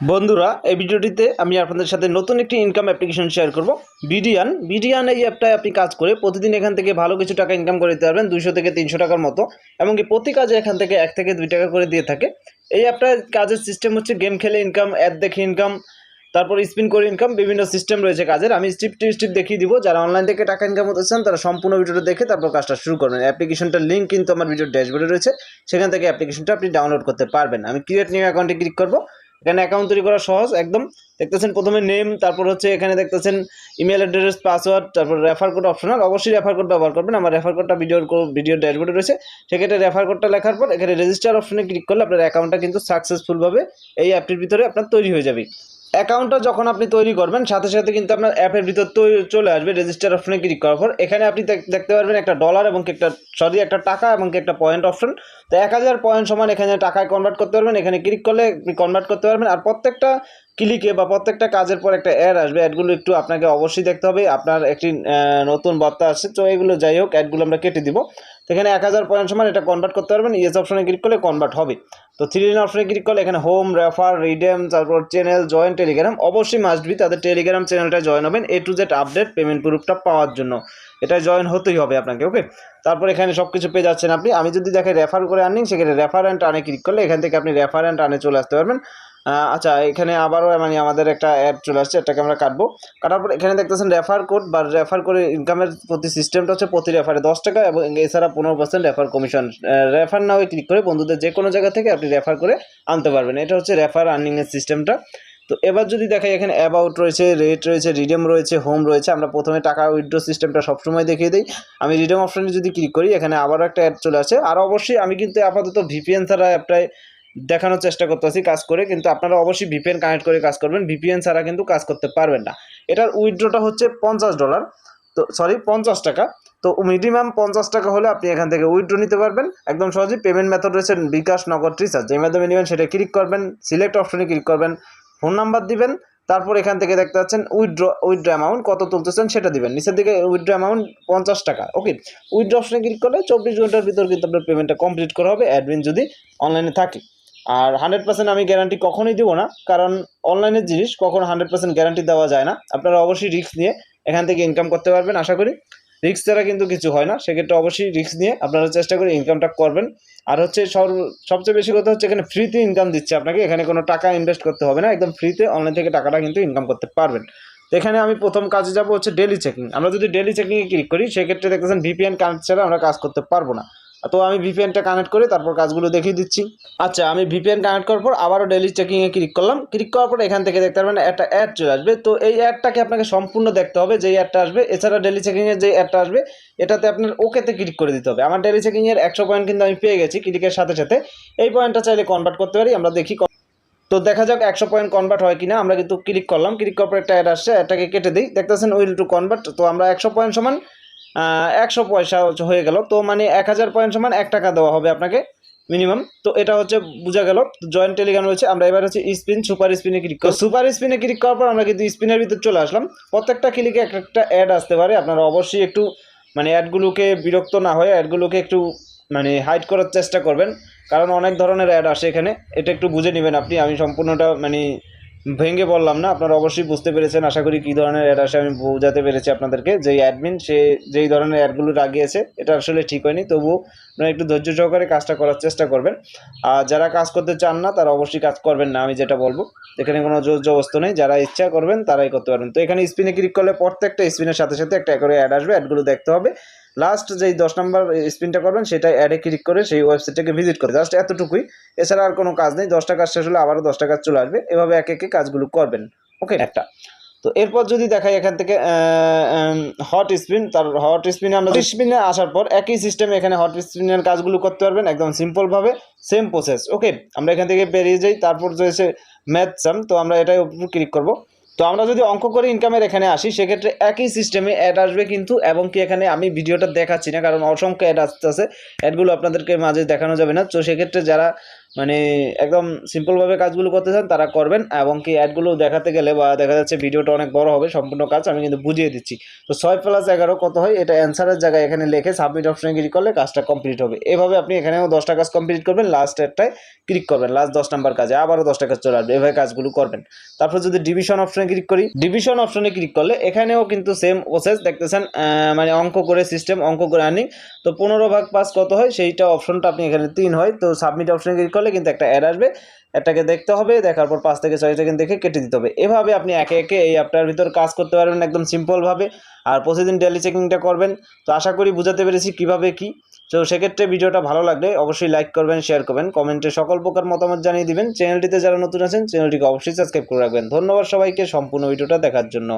বন্ধুরা, এই ভিডিওটিতে আমি আপনাদের সাথে নতুন একটি ইনকাম অ্যাপ্লিকেশন শেয়ার করব। বিডিয়ান বিডিয়ান এই অ্যাপটায় আপনি কাজ করে প্রতিদিন এখান থেকে ভালো কিছু টাকা ইনকাম করে দিতে পারবেন, দুইশো থেকে তিনশো টাকার মতো, এমনকি প্রতি কাজে এখান থেকে এক থেকে দুই টাকা করে দিয়ে থাকে। এই অ্যাপটায় কাজের সিস্টেম হচ্ছে গেম খেলে ইনকাম অ্যাড দেখে ইনকাম তারপর স্পিন করে ইনকাম বিভিন্ন সিস্টেম রয়েছে কাজের। আমি স্টিপ টু স্টিপ দেখিয়ে দিব, যারা অনলাইন থেকে টাকা ইনকাম করতে চান, তারা সম্পূর্ণ ভিডিওটা দেখে তারপর কাজটা শুরু করবেন। অ্যাপ্লিকেশনটার লিঙ্ক কিন্তু আমার ভিডিওর ড্যাশবোর্ডে রয়েছে, সেখান থেকে অ্যাপ্লিকেশনটা আপনি ডাউনলোড করতে পারবেন। আমি ক্রিয়েট নিউ অ্যাকাউন্টে ক্লিক করব। এখানে অ্যাকাউন্ট তৈরি করা সহজ, একদম। দেখতেছেন প্রথমে নেম তারপর হচ্ছে এখানে দেখতেছেন ইমেল অ্যাড্রেস পাসওয়ার্ড তারপর রেফার কোড অপশনাল অবশ্যই রেফার কোড ব্যবহার করবেন। আমার রেফার কোডটা ভিডিওর ভিডিও ড্যাশবোর্ডে রয়েছে। সেক্ষেত্রে রেফার কোডটা লেখার পর এখানে রেজিস্টার অপশনে ক্লিক করলে আপনার অ্যাকাউন্টটা কিন্তু সাকসেসফুলভাবে এই অ্যাপটির ভিতরে আপনার তৈরি হয়ে যাবে। অ্যাকাউন্টটা যখন আপনি তৈরি করবেন, সাথে সাথে কিন্তু আপনার অ্যাপের ভিতর তৈরি চলে আসবে রেজিস্টার অপশনে ক্লিক করার পর। এখানে আপনি দেখ- দেখতে পারবেন একটা ডলার এবং একটা সরি একটা টাকা এবং একটা পয়েন্ট অপশন তো এক হাজার পয়েন্ট সমান এখানে টাকায় কনভার্ট করতে পারবেন। এখানে ক্লিক করলে কনভার্ট করতে পারবেন। আর প্রত্যেকটা ক্লিকে বা প্রত্যেকটা কাজের পর একটা অ্যাড আসবে। অ্যাডগুলো একটু আপনাকে অবশ্যই দেখতে হবে। আপনার একটি নতুন বার্তা আসছে তো এগুলো যাই হোক অ্যাডগুলো আমরা কেটে দিব। এখানে এক হাজার পয়েন্ট সমান, এটা কনভার্ট করতে পারবেন। ইয়েস অপশনে ক্লিক করলে কনভার্ট হবে। তো থ্রি লাইন অপশনে ক্লিক করলে এখানে হোম রেফার রিডেম তারপর চ্যানেল জয়েন টেলিগ্রাম অবশ্যই মাস্ট বি তাদের টেলিগ্রাম চ্যানেলটা জয়েন হবেন। A to Z update payment প্রুফটা পাওয়ার জন্য। এটা জয়েন হতেই হবে আপনাকে ওকে তারপর এখানে সব কিছু পেয়ে যাচ্ছেন আপনি। আমি যদি দেখে রেফার করে আর্নিং সেখানে রেফার অ্যান্ড আনে ক্লিক করলে এখান থেকে আপনি রেফার অ্যান্ড আনে চলে আসতে পারবেন। আচ্ছা এখানে আবারও মানে আমাদের একটা অ্যাড চলে আসছে, এটাকে আমরা কাটবো। কাটার পর এখানে দেখতেছেন রেফার কোড বা রেফার করে ইনকামের প্রতি সিস্টেমটা হচ্ছে প্রতি রেফারে দশ টাকা, এবং এছাড়া পনেরো percent refer commission refer now click করে বন্ধুদের যে কোনো জায়গা থেকে আপনি রেফার করে আনতে পারবেন। এটা হচ্ছে রেফার আর্নিংয়ের সিস্টেমটা তো এবার যদি দেখাই এখানে অ্যাবাউট রয়েছে রেট রয়েছে রিডেম রয়েছে হোম রয়েছে, আমরা প্রথমে টাকা উইথড্র সিস্টেমটা সবসময় দেখিয়ে দিই। আমি রিডেম অপশনে যদি ক্লিক করি, এখানে আবারও একটা অ্যাড চলে আসে। আর অবশ্যই আমি কিন্তু আপাতত ভিপিএন ছাড়া অ্যাপটায় দেখানোর চেষ্টা করতেছি কাজ করে, কিন্তু আপনারা অবশ্যই ভিপিএন কানেক্ট করে কাজ করবেন। ভিপিএন ছাড়া কিন্তু কাজ করতে পারবেন না। এটার উইথড্রটা হচ্ছে পঞ্চাশ ডলার তো সরি পঞ্চাশ টাকা। তো মিনিমাম পঞ্চাশ টাকা হলে আপনি এখান থেকে উইথড্র নিতে পারবেন। একদম সহজেই পেমেন্ট মেথড রয়েছে বিকাশ নগদ রিচার্জ যেই মাধ্যমে নেবেন সেটা ক্লিক করবেন সিলেক্ট অপশনে ক্লিক করবেন ফোন নাম্বার দিবেন, তারপর এখান থেকে দেখতে পাচ্ছেন উইথড্র উইথড্র অ্যামাউন্ট কত তুলতেছেন সেটা দিবেন। নিচের দিকে উইথড্র অ্যামাউন্ট পঞ্চাশ টাকা। ওকে উইথড্র অপশনে ক্লিক করলে চব্বিশ ঘণ্টার ভিতর কিন্তু আপনার পেমেন্টটা কমপ্লিট করা হবে। অ্যাডমিন যদি অনলাইনে থাকে। আর হান্ড্রেড পার্সেন্ট আমি গ্যারান্টি কখনোই দেবো না, কারণ অনলাইনের জিনিস কখনো হান্ড্রেড পার্সেন্ট গ্যারান্টি দেওয়া যায় না। আপনারা অবশ্যই রিস্ক নিয়ে এখান থেকে ইনকাম করতে পারবেন, আশা করি। রিস্ক ছাড়া কিন্তু কিছু হয় না, সেক্ষেত্রে অবশ্যই রিস্ক নিয়ে আপনারা চেষ্টা করে ইনকামটা করবেন। আর হচ্ছে সবচেয়ে বেশি কথা হচ্ছে এখানে ফ্রিতে ইনকাম দিচ্ছে আপনাকে, এখানে কোনো টাকা ইনভেস্ট করতে হবে না, একদম ফ্রিতে অনলাইন থেকে টাকাটা কিন্তু ইনকাম করতে পারবেন। তো এখানে আমি প্রথম কাজে যাব হচ্ছে ডেলি চেকিং আমরা যদি ডেলি চেকিংয়ে ক্লিক করি, সেক্ষেত্রে দেখতেছেন ভিপিএন কানেক্ট ছাড়া আমরা কাজ করতে পারব না। তো আমি ভিপিএনটা কানেক্ট করে তারপর কাজগুলো দেখিয়ে দিচ্ছি। আচ্ছা আমি ভিপিএন কানেক্ট করার পর আবারও ডেলি চেকিংয়ে ক্লিক করলাম। ক্লিক করার পর এখান থেকে দেখতে পারবেন একটা অ্যাড চলে আসবে। তো এই অ্যাডটাকে আপনাকে সম্পূর্ণ দেখতে হবে, যেই অ্যাডটা আসবে। এছাড়া ডেলি চেকিংয়ের যে অ্যাডটা আসবে, এটাতে আপনার ওকেতে ক্লিক করে দিতে হবে। আমার ডেলি চেকিংয়ের একশো পয়েন্ট কিন্তু আমি পেয়ে গেছি ক্লিকের সাথে সাথে। এই পয়েন্টটা চাইলে কনভার্ট করতে পারি, আমরা দেখি তো দেখা যাক একশো পয়েন্ট কনভার্ট হয় কিনা। আমরা কিন্তু ক্লিক করলাম। ক্লিক করার পর একটা অ্যাড আসছে অ্যাডটাকে কেটে দিই। দেখতেছেন উইল টু কনভার্ট তো আমরা একশো পয়েন্ট সমান একশো পয়সা হয়ে গেল। তো মানে এক হাজার পয়েন্ট সমান এক টাকা দেওয়া হবে আপনাকে মিনিমাম তো এটা হচ্ছে বোঝা গেল জয়েন্ট টেলিগ্রাম রয়েছে। আমরা এবার হচ্ছে স্পিন সুপার স্পিনে ক্লিক করি সুপার স্পিনে ক্লিক করার পর আমরা কিন্তু স্পিনের ভিতর চলে আসলাম। প্রত্যেকটা ক্লিকে এক একটা অ্যাড আসতে পারে। আপনারা অবশ্যই একটু মানে অ্যাডগুলোকে বিরক্ত না হয়ে অ্যাডগুলোকে একটু মানে হাইড করার চেষ্টা করবেন। কারণ অনেক ধরনের অ্যাড আসে এখানে। এটা একটু বুঝে নেবেন আপনি। আমি সম্পূর্ণটা মানে ভেঙে বললাম না। আপনারা অবশ্যই বুঝতে পেরেছেন। আশা করি কী ধরনের অ্যাড আসে আমি বোঝাতে পেরেছি আপনাদেরকে। যেই অ্যাডমিন সে যেই ধরনের অ্যাডগুলো লাগিয়েছে এটা আসলে ঠিক হয়নি। তবুও আপনারা একটু ধৈর্য সহকারে কাজটা করার চেষ্টা করবেন। আর যারা কাজ করতে চান না, তারা অবশ্যই কাজ করবেন না, আমি যেটা বলব। এখানে কোনো জোর জবস্ত নেই। যারা ইচ্ছা করবেন, তারাই করতে পারবেন। তো এখানে স্পিনে ক্লিক করলে প্রত্যেকটা স্পিনের সাথে সাথে একটা করে অ্যাড আসবে। অ্যাডগুলো দেখতে হবে। লাস্ট যেই দশ নম্বর স্পিনটা করবেন সেটা অ্যাডে ক্লিক করে সেই ওয়েবসাইটটাকে ভিজিট করে জাস্ট এতটুকুই। এছাড়া আর কোনো কাজ নেই। দশটা কাজ শেষ হলে আবারও দশটা কাজ চলে আসবে। এভাবে এক একে কাজগুলো করবেন। ওকে একটা। তো এরপর যদি দেখাই এখান থেকে হট স্পিন তার হট স্পিনে আমরা স্পিনে আসার পর একই সিস্টেমে এখানে হট স্পিনের কাজগুলো করতে পারবেন একদম সিম্পলভাবে সেম প্রসেস ওকে আমরা এখান থেকে বেরিয়ে যাই। তারপর রয়েছে ম্যাথ সাম তো আমরা এটাই উপর ক্লিক করব। তো আমরা যদি অঙ্ক করে ইনকামের এখানে আসি, সেক্ষেত্রে একই সিস্টেমে অ্যাড আসবে কিন্তু, এবং কি এখানে আমি ভিডিওটা দেখাচ্ছি না, কারণ অসংখ্য অ্যাড আসতে আসতেছে অ্যাডগুলো আপনাদেরকে মাঝে দেখানো যাবে না। তো সেক্ষেত্রে যারা মানে একদম সিম্পলভাবে কাজগুলো করতে চান, তারা করবেন এবং কি অ্যাডগুলো দেখাতে গেলে বা দেখা যাচ্ছে ভিডিওটা অনেক বড় হবে, সম্পূর্ণ কাজ আমি কিন্তু বুঝিয়ে দিচ্ছি। তো ছয় প্লাস এগারো কত হয়? এটা অ্যান্সারের জায়গায় এখানে লিখে সাবমিট অপশনে ক্লিক করলে কাজটা কমপ্লিট হবে। এভাবে আপনি এখানেও দশটা কাজ কমপ্লিট করবেন লাস্ট একটায় ক্লিক করবেন লাস্ট দশ নাম্বার কাজে আবারও দশটা কাজ চলে আসবে, এভাবে কাজগুলো করবেন। তারপর যদি ডিভিশন অপশনে ক্লিক করি ডিভিশন অপশনে ক্লিক করলে এখানেও কিন্তু সেম প্রসেস দেখতেছেন মানে অঙ্ক করে সিস্টেম অঙ্ক করে আর্নিং তো পনেরো ভাগ পাস কত হয়? সেইটা অপশনটা আপনি এখানে তিন হয়, তো সাবমিট অপশনে ক্লিক করলে কিন্তু একটা অ্যাড আসবে। এটাকে দেখতে হবে, দেখার পর পাঁচ থেকে ছয় সেকেন্ড দেখে কেটে দিতে হবে। এভাবে আপনি একে একে এই অ্যাপটার ভিতর কাজ করতে পারবেন একদম সিম্পলভাবে আর প্রতিদিন ডেলি চেকিংটা করবেন। তো আশা করি বুঝাতে পেরেছি কীভাবে কি। তো সেক্ষেত্রে ভিডিওটা ভালো লাগলে অবশ্যই লাইক করবেন শেয়ার করবেন কমেন্টে সকল প্রকার মতামত জানিয়ে দিবেন। চ্যানেলটিতে যারা নতুন আছেন চ্যানেলটিকে অবশ্যই সাবস্ক্রাইব করে রাখবেন। ধন্যবাদ সবাইকে সম্পূর্ণ ভিডিওটা দেখার জন্য।